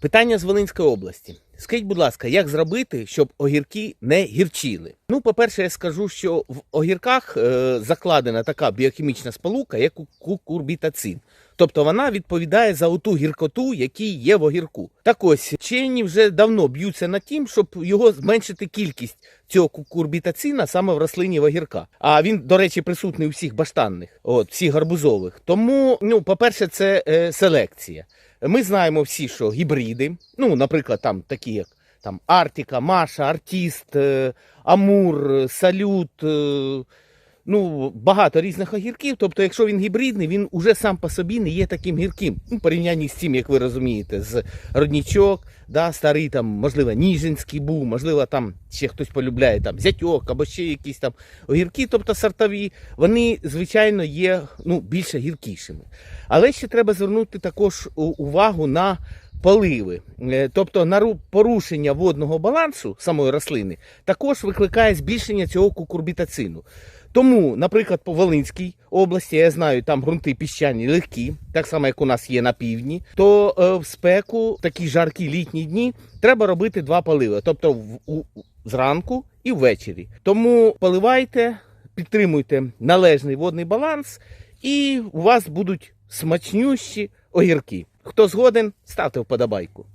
Питання з Волинської області. Скажіть, будь ласка, як зробити, щоб огірки не гірчили? Ну, по-перше, я скажу, що в огірках е, закладена така біохімічна сполука, як ку- кукурбітацин. Тобто вона відповідає за оту гіркоту, який є в огірку. Так ось вчені вже давно б'ються над тим, щоб його зменшити кількість цього кукурбітацина саме в рослині в огірка. А він, до речі, присутній у всіх баштанних, от всіх гарбузових. Тому, ну, по-перше, це е, селекція. Ми знаємо всі, що гібриди, ну, наприклад, там такі як там Артіка, Маша, Артіст, е, Амур, е, Салют. Ну, багато різних огірків. Тобто, якщо він гібридний, він уже сам по собі не є таким гірким. Ну, порівнянні з цим, як ви розумієте, з роднічок, да, старий там, можливо, Ніжинський був, можливо, там ще хтось полюбляє там зятьок або ще якісь там огірки, тобто сортові, вони, звичайно, є ну, більше гіркішими. Але ще треба звернути також увагу на поливи. Е, Тобто на порушення водного балансу самої рослини також викликає збільшення цього кукурбітацину. Тому, наприклад, по Волинській області, я знаю, там ґрунти піщані легкі, так само як у нас є на півдні, то е, в спеку, в такі жаркі літні дні, треба робити два поливи, тобто в, у, зранку і ввечері. Тому поливайте, підтримуйте належний водний баланс, і у вас будуть смачнющі огірки. Хто згоден, ставте вподобайку.